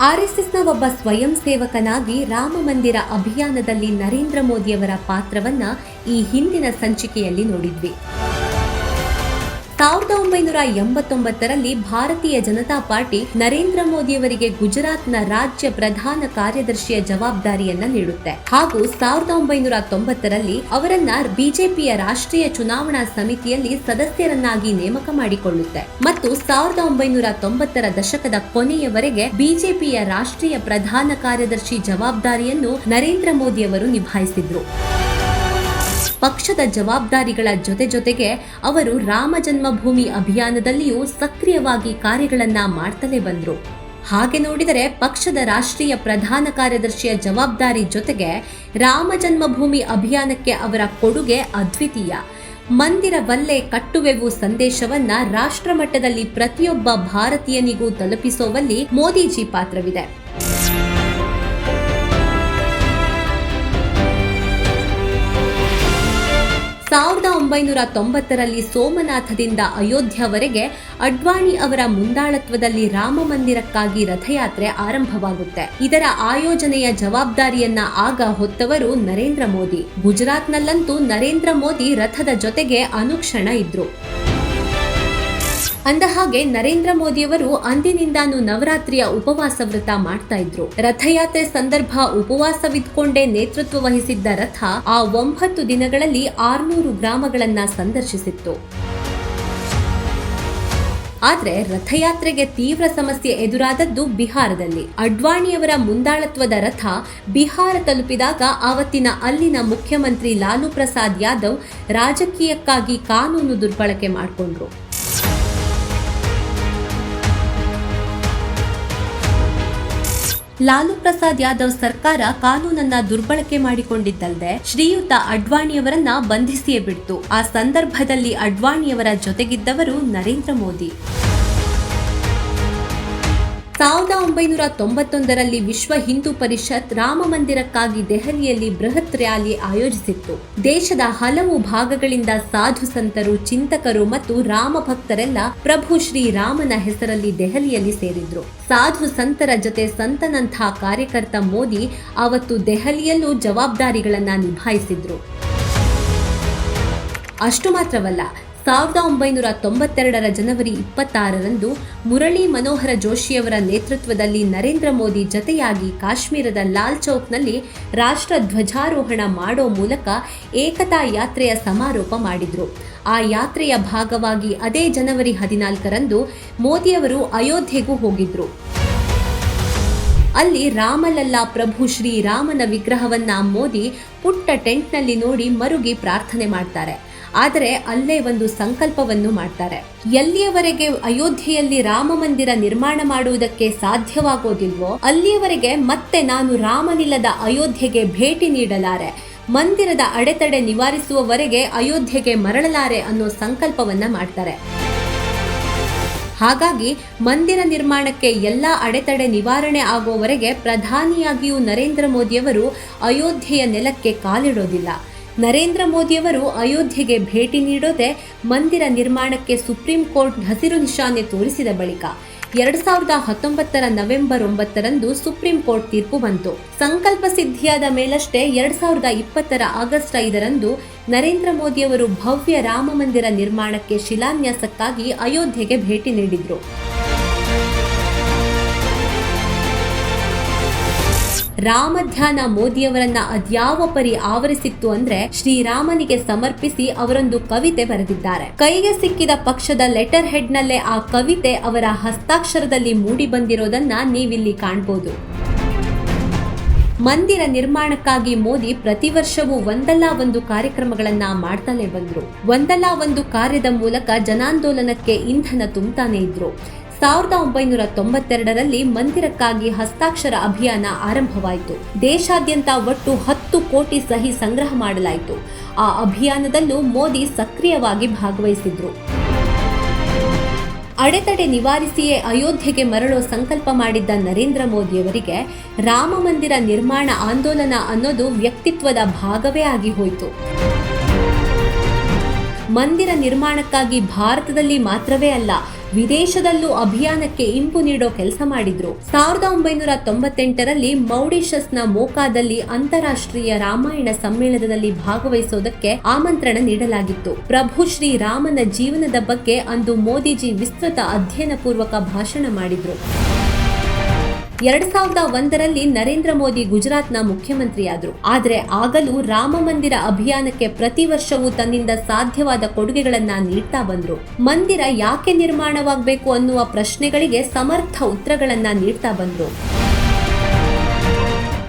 ಆರ್ಎಸ್ಎಸ್ನ ಒಬ್ಬ ಸ್ವಯಂ ಸೇವಕನಾಗಿ ರಾಮ ಮಂದಿರ ಅಭಿಯಾನದಲ್ಲಿ ನರೇಂದ್ರ ಮೋದಿಯವರ ಪಾತ್ರವನ್ನ ಈ ಹಿಂದಿನ ಸಂಚಿಕೆಯಲ್ಲಿ ನೋಡಿದ್ವಿ. ಸಾವಿರದ ಒಂಬೈನೂರ ಎಂಬತ್ತೊಂಬತ್ತರಲ್ಲಿ ಭಾರತೀಯ ಜನತಾ ಪಾರ್ಟಿ ನರೇಂದ್ರ ಮೋದಿಯವರಿಗೆ ಗುಜರಾತ್ನ ರಾಜ್ಯ ಪ್ರಧಾನ ಕಾರ್ಯದರ್ಶಿಯ ಜವಾಬ್ದಾರಿಯನ್ನ ನೀಡುತ್ತೆ. ಹಾಗೂ ಸಾವಿರದ ಒಂಬೈನೂರ ತೊಂಬತ್ತರಲ್ಲಿ ಅವರನ್ನ ಬಿಜೆಪಿಯ ರಾಷ್ಟ್ರೀಯ ಚುನಾವಣಾ ಸಮಿತಿಯಲ್ಲಿ ಸದಸ್ಯರನ್ನಾಗಿ ನೇಮಕ ಮಾಡಿಕೊಳ್ಳುತ್ತೆ. ಮತ್ತು ಸಾವಿರದ ಒಂಬೈನೂರ ತೊಂಬತ್ತರ ದಶಕದ ಕೊನೆಯವರೆಗೆ ಬಿಜೆಪಿಯ ರಾಷ್ಟ್ರೀಯ ಪ್ರಧಾನ ಕಾರ್ಯದರ್ಶಿ ಜವಾಬ್ದಾರಿಯನ್ನು ನರೇಂದ್ರ ಮೋದಿಯವರು ನಿಭಾಯಿಸಿದ್ರು. ಪಕ್ಷದ ಜವಾಬ್ದಾರಿಗಳ ಜೊತೆ ಜೊತೆಗೆ ಅವರು ರಾಮ ಜನ್ಮಭೂಮಿ ಅಭಿಯಾನದಲ್ಲಿಯೂ ಸಕ್ರಿಯವಾಗಿ ಕಾರ್ಯಗಳನ್ನು ಮಾಡ್ತಲೇ ಬಂದರು. ಹಾಗೆ ನೋಡಿದರೆ ಪಕ್ಷದ ರಾಷ್ಟ್ರೀಯ ಪ್ರಧಾನ ಕಾರ್ಯದರ್ಶಿಯ ಜವಾಬ್ದಾರಿ ಜೊತೆಗೆ ರಾಮ ಜನ್ಮಭೂಮಿ ಅಭಿಯಾನಕ್ಕೆ ಅವರ ಕೊಡುಗೆ ಅದ್ವಿತೀಯ. ಮಂದಿರವಲ್ಲೇ ಕಟ್ಟುವೆವು ಸಂದೇಶವನ್ನ ರಾಷ್ಟ್ರಮಟ್ಟದಲ್ಲಿ ಪ್ರತಿಯೊಬ್ಬ ಭಾರತೀಯನಿಗೂ ತಲುಪಿಸುವಲ್ಲಿ ಮೋದಿಜಿ ಪಾತ್ರವಿದೆ. ಸಾವಿರದ ಒಂಬೈನೂರ ತೊಂಬತ್ತರಲ್ಲಿ ಸೋಮನಾಥದಿಂದ ಅಯೋಧ್ಯವರೆಗೆ ಅಡ್ವಾಣಿ ಅವರ ಮುಂದಾಳತ್ವದಲ್ಲಿ ರಾಮ ಮಂದಿರಕ್ಕಾಗಿ ರಥಯಾತ್ರೆ ಆರಂಭವಾಗುತ್ತೆ. ಇದರ ಆಯೋಜನೆಯ ಜವಾಬ್ದಾರಿಯನ್ನ ಆಗ ಹೊತ್ತವರು ನರೇಂದ್ರ ಮೋದಿ. ಗುಜರಾತ್ನಲ್ಲಂತೂ ನರೇಂದ್ರ ಮೋದಿ ರಥದ ಜೊತೆಗೆ ಅನುಕ್ಷಣ ಇದ್ರು. ಅಂದಹಾಗೆ ನರೇಂದ್ರ ಮೋದಿಯವರು ಅಂದಿನಿಂದಾನು ನವರಾತ್ರಿಯ ಉಪವಾಸ ವ್ರತ ಮಾಡ್ತಾ ಇದ್ರು. ರಥಯಾತ್ರೆ ಸಂದರ್ಭ ಉಪವಾಸವಿದ್ಕೊಂಡೇ ನೇತೃತ್ವ ವಹಿಸಿದ್ದ ರಥ ಆ ಒಂಬತ್ತು ದಿನಗಳಲ್ಲಿ ಆರ್ನೂರು ಗ್ರಾಮಗಳನ್ನ ಸಂದರ್ಶಿಸಿತ್ತು. ಆದ್ರೆ ರಥಯಾತ್ರೆಗೆ ತೀವ್ರ ಸಮಸ್ಯೆ ಎದುರಾದದ್ದು ಬಿಹಾರದಲ್ಲಿ. ಅಡ್ವಾಣಿಯವರ ಮುಂದಾಳತ್ವದ ರಥ ಬಿಹಾರ ತಲುಪಿದಾಗ ಆವತ್ತಿನ ಅಲ್ಲಿನ ಮುಖ್ಯಮಂತ್ರಿ ಲಾಲು ಪ್ರಸಾದ್ ಯಾದವ್ ರಾಜಕೀಯಕ್ಕಾಗಿ ಕಾನೂನು ದುರ್ಬಳಕೆ ಮಾಡಿಕೊಂಡ್ರು. ಲಾಲು ಪ್ರಸಾದ್ ಯಾದವ್ ಸರ್ಕಾರ ಕಾನೂನನ್ನ ದುರ್ಬಳಕೆ ಮಾಡಿಕೊಂಡಿದ್ದಲ್ಲದೆ ಶ್ರೀಯುತ ಅಡ್ವಾಣಿಯವರನ್ನ ಬಂಧಿಸಿಯೇ ಬಿಡ್ತು. ಆ ಸಂದರ್ಭದಲ್ಲಿ ಅಡ್ವಾಣಿಯವರ ಜೊತೆಗಿದ್ದವರು ನರೇಂದ್ರ ಮೋದಿ. ಸಾವಿರದ ಒಂಬೈನೂರ ತೊಂಬತ್ತೊಂದರಲ್ಲಿ ವಿಶ್ವ ಹಿಂದೂ ಪರಿಷತ್ ರಾಮ ಮಂದಿರಕ್ಕಾಗಿ ದೆಹಲಿಯಲ್ಲಿ ಬೃಹತ್ ರ್ಯಾಲಿ ಆಯೋಜಿಸಿತ್ತು. ದೇಶದ ಹಲವು ಭಾಗಗಳಿಂದ ಸಾಧು ಸಂತರು, ಚಿಂತಕರು ಮತ್ತು ರಾಮ ಭಕ್ತರೆಲ್ಲ ಪ್ರಭು ಶ್ರೀರಾಮನ ಹೆಸರಲ್ಲಿ ದೆಹಲಿಯಲ್ಲಿ ಸೇರಿದ್ರು. ಸಾಧು ಸಂತರ ಜೊತೆ ಸಂತನಂಥ ಕಾರ್ಯಕರ್ತ ಮೋದಿ ಅವತ್ತು ದೆಹಲಿಯಲ್ಲೂ ಜವಾಬ್ದಾರಿಗಳನ್ನು ನಿಭಾಯಿಸಿದ್ರು. ಅಷ್ಟು ಮಾತ್ರವಲ್ಲ ಸಾವಿರದ ಒಂಬೈನೂರ ತೊಂಬತ್ತೆರಡರ ಜನವರಿ ಇಪ್ಪತ್ತಾರರಂದು ಮುರಳಿ ಮನೋಹರ ಜೋಶಿಯವರ ನೇತೃತ್ವದಲ್ಲಿ ನರೇಂದ್ರ ಮೋದಿ ಜತೆಯಾಗಿ ಕಾಶ್ಮೀರದ ಲಾಲ್ ಚೌಕ್ನಲ್ಲಿ ರಾಷ್ಟ್ರ ಧ್ವಜಾರೋಹಣ ಮಾಡೋ ಮೂಲಕ ಏಕತಾ ಯಾತ್ರೆಯ ಸಮಾರೋಪ ಮಾಡಿದರು. ಆ ಯಾತ್ರೆಯ ಭಾಗವಾಗಿ ಅದೇ ಜನವರಿ ಹದಿನಾಲ್ಕರಂದು ಮೋದಿಯವರು ಅಯೋಧ್ಯೆಗೂ ಹೋಗಿದ್ರು. ಅಲ್ಲಿ ರಾಮಲಲ್ಲಾ ಪ್ರಭು ಶ್ರೀರಾಮನ ವಿಗ್ರಹವನ್ನ ಮೋದಿ ಪುಟ್ಟ ಟೆಂಟ್ನಲ್ಲಿ ನೋಡಿ ಮರುಗಿ ಪ್ರಾರ್ಥನೆ ಮಾಡ್ತಾರೆ. ಆದರೆ ಅಲ್ಲೇ ಒಂದು ಸಂಕಲ್ಪವನ್ನು ಮಾಡ್ತಾರೆ. ಎಲ್ಲಿಯವರೆಗೆ ಅಯೋಧ್ಯೆಯಲ್ಲಿ ರಾಮ ಮಂದಿರ ನಿರ್ಮಾಣ ಮಾಡುವುದಕ್ಕೆ ಸಾಧ್ಯವಾಗೋದಿಲ್ವೋ, ಅಲ್ಲಿಯವರೆಗೆ ಮತ್ತೆ ನಾನು ರಾಮನಿಲ್ಲದ ಅಯೋಧ್ಯೆಗೆ ಭೇಟಿ ನೀಡಲಾರೆ. ಮಂದಿರದ ಅಡೆತಡೆ ನಿವಾರಿಸುವವರೆಗೆ ಅಯೋಧ್ಯೆಗೆ ಮರಳಲಾರೆ ಅನ್ನೋ ಸಂಕಲ್ಪವನ್ನ ಮಾಡ್ತಾರೆ. ಹಾಗಾಗಿ ಮಂದಿರ ನಿರ್ಮಾಣಕ್ಕೆ ಎಲ್ಲ ಅಡೆತಡೆ ನಿವಾರಣೆ ಆಗುವವರೆಗೆ ಪ್ರಧಾನಿಯಾಗಿಯೂ ನರೇಂದ್ರ ಮೋದಿಯವರು ಅಯೋಧ್ಯೆಯ ನೆಲಕ್ಕೆ ಕಾಲಿಡೋದಿಲ್ಲ. ನರೇಂದ್ರ ಮೋದಿಯವರು ಅಯೋಧ್ಯೆಗೆ ಭೇಟಿ ನೀಡೋದೇ ಮಂದಿರ ನಿರ್ಮಾಣಕ್ಕೆ ಸುಪ್ರೀಂ ಕೋರ್ಟ್ ಹಸಿರು ನಿಶಾನೆ ತೋರಿಸಿದ ಬಳಿಕ. ಎರಡ್ ಸಾವಿರದ ಹತ್ತೊಂಬತ್ತರ ನವೆಂಬರ್ ಒಂಬತ್ತರಂದು ಸುಪ್ರೀಂ ಕೋರ್ಟ್ ತೀರ್ಪು ಬಂತು. ಸಂಕಲ್ಪ ಸಿದ್ಧಿಯಾದ ಮೇಲಷ್ಟೇ ಎರಡ್ ಸಾವಿರದ ಇಪ್ಪತ್ತರ ಆಗಸ್ಟ್ ಐದರಂದು ನರೇಂದ್ರ ಮೋದಿಯವರು ಭವ್ಯ ರಾಮ ಮಂದಿರ ನಿರ್ಮಾಣಕ್ಕೆ ಶಿಲಾನ್ಯಾಸಕ್ಕಾಗಿ ಅಯೋಧ್ಯೆಗೆ ಭೇಟಿ ನೀಡಿದ್ರು. ರಾಮಧ್ಯಾನ ಮೋದಿಯವರನ್ನ ಅದ್ಯಾವ ಪರಿ ಆವರಿಸಿತ್ತು ಅಂದ್ರೆ ಶ್ರೀರಾಮನಿಗೆ ಸಮರ್ಪಿಸಿ ಅವರೊಂದು ಕವಿತೆ ಬರೆದಿದ್ದಾರೆ. ಕೈಗೆ ಸಿಕ್ಕಿದ ಪಕ್ಷದ ಲೆಟರ್ ಹೆಡ್ ನಲ್ಲೇ ಆ ಕವಿತೆ ಅವರ ಹಸ್ತಾಕ್ಷರದಲ್ಲಿ ಮೂಡಿ ಬಂದಿರೋದನ್ನ ನೀವಿಲ್ಲಿ ಕಾಣ್ಬೋದು. ಮಂದಿರ ನಿರ್ಮಾಣಕ್ಕಾಗಿ ಮೋದಿ ಪ್ರತಿ ವರ್ಷವೂ ಒಂದಲ್ಲ ಒಂದು ಕಾರ್ಯಕ್ರಮಗಳನ್ನ ಮಾಡ್ತಾನೆ ಬಂದ್ರು. ಒಂದಲ್ಲ ಒಂದು ಕಾರ್ಯದ ಮೂಲಕ ಜನಾಂದೋಲನಕ್ಕೆ ಇಂಧನ ತುಂಬತಾನೆ ಇದ್ರು. ಸಾವಿರದ ಒಂಬೈನೂರ ತೊಂಬತ್ತೆರಡರಲ್ಲಿ ಮಂದಿರಕ್ಕಾಗಿ ಹಸ್ತಾಕ್ಷರ ಅಭಿಯಾನ ಆರಂಭವಾಯಿತು. ದೇಶಾದ್ಯಂತ ಒಟ್ಟು ಹತ್ತು ಕೋಟಿ ಸಹಿ ಸಂಗ್ರಹ ಮಾಡಲಾಯಿತು. ಆ ಅಭಿಯಾನದಲ್ಲೂ ಮೋದಿ ಸಕ್ರಿಯವಾಗಿ ಭಾಗವಹಿಸಿದ್ರು. ಅಡೆತಡೆ ನಿವಾರಿಸಿಯೇ ಅಯೋಧ್ಯೆಗೆ ಮರಳೋ ಸಂಕಲ್ಪ ಮಾಡಿದ್ದ ನರೇಂದ್ರ ಮೋದಿಯವರಿಗೆ ರಾಮ ಮಂದಿರ ನಿರ್ಮಾಣ ಆಂದೋಲನ ಅನ್ನೋದು ವ್ಯಕ್ತಿತ್ವದ ಭಾಗವೇ ಆಗಿ ಹೋಯಿತು. ಮಂದಿರ ನಿರ್ಮಾಣಕ್ಕಾಗಿ ಭಾರತದಲ್ಲಿ ಮಾತ್ರವೇ ಅಲ್ಲ, ವಿದೇಶದಲ್ಲೂ ಅಭಿಯಾನಕ್ಕೆ ಇಂಪು ನೀಡೋ ಕೆಲಸ ಮಾಡಿದ್ರು. ಸಾವಿರದ ಒಂಬೈನೂರ ತೊಂಬತ್ತೆಂಟರಲ್ಲಿ ಮೌರಿಷಸ್ನ ಮೋಕಾದಲ್ಲಿ ಅಂತಾರಾಷ್ಟ್ರೀಯ ರಾಮಾಯಣ ಸಮ್ಮೇಳನದಲ್ಲಿ ಭಾಗವಹಿಸೋದಕ್ಕೆ ಆಮಂತ್ರಣ ನೀಡಲಾಗಿತ್ತು. ಪ್ರಭು ಶ್ರೀ ರಾಮನ ಜೀವನದ ಬಗ್ಗೆ ಅಂದು ಮೋದಿಜಿ ವಿಸ್ತೃತ ಅಧ್ಯಯನ ಪೂರ್ವಕ ಭಾಷಣ ಮಾಡಿದ್ರು. ಎರಡ್ ಸಾವಿರದ ಒಂದರಲ್ಲಿ ನರೇಂದ್ರ ಮೋದಿ ಗುಜರಾತ್ನ ಮುಖ್ಯಮಂತ್ರಿಯಾದರು. ಆದರೆ ಆಗಲೂ ರಾಮ ಮಂದಿರ ಅಭಿಯಾನಕ್ಕೆ ಪ್ರತಿ ವರ್ಷವೂ ತನ್ನಿಂದ ಸಾಧ್ಯವಾದ ಕೊಡುಗೆಗಳನ್ನ ನೀಡ್ತಾ ಬಂದ್ರು. ಮಂದಿರ ಯಾಕೆ ನಿರ್ಮಾಣವಾಗಬೇಕು ಅನ್ನುವ ಪ್ರಶ್ನೆಗಳಿಗೆ ಸಮರ್ಥ ಉತ್ತರಗಳನ್ನ ನೀಡ್ತಾ ಬಂದ್ರು.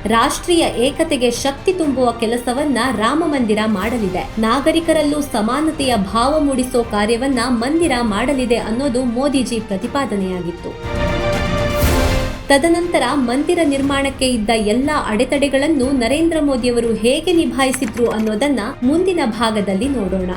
ರಾಷ್ಟ್ರೀಯ ಏಕತೆಗೆ ಶಕ್ತಿ ತುಂಬುವ ಕೆಲಸವನ್ನ ರಾಮ ಮಂದಿರ ಮಾಡಲಿದೆ. ನಾಗರಿಕರಲ್ಲೂ ಸಮಾನತೆಯ ಭಾವ ಮೂಡಿಸೋ ಕಾರ್ಯವನ್ನ ಮಂದಿರ ಮಾಡಲಿದೆ ಅನ್ನೋದು ಮೋದಿಜಿ ಪ್ರತಿಪಾದನೆಯಾಗಿತ್ತು. ತದನಂತರ ಮಂದಿರ ನಿರ್ಮಾಣಕ್ಕೆ ಇದ್ದ ಎಲ್ಲ ಅಡೆತಡೆಗಳನ್ನು ನರೇಂದ್ರ ಮೋದಿಯವರು ಹೇಗೆ ನಿಭಾಯಿಸಿದ್ರು ಅನ್ನೋದನ್ನ ಮುಂದಿನ ಭಾಗದಲ್ಲಿ ನೋಡೋಣ.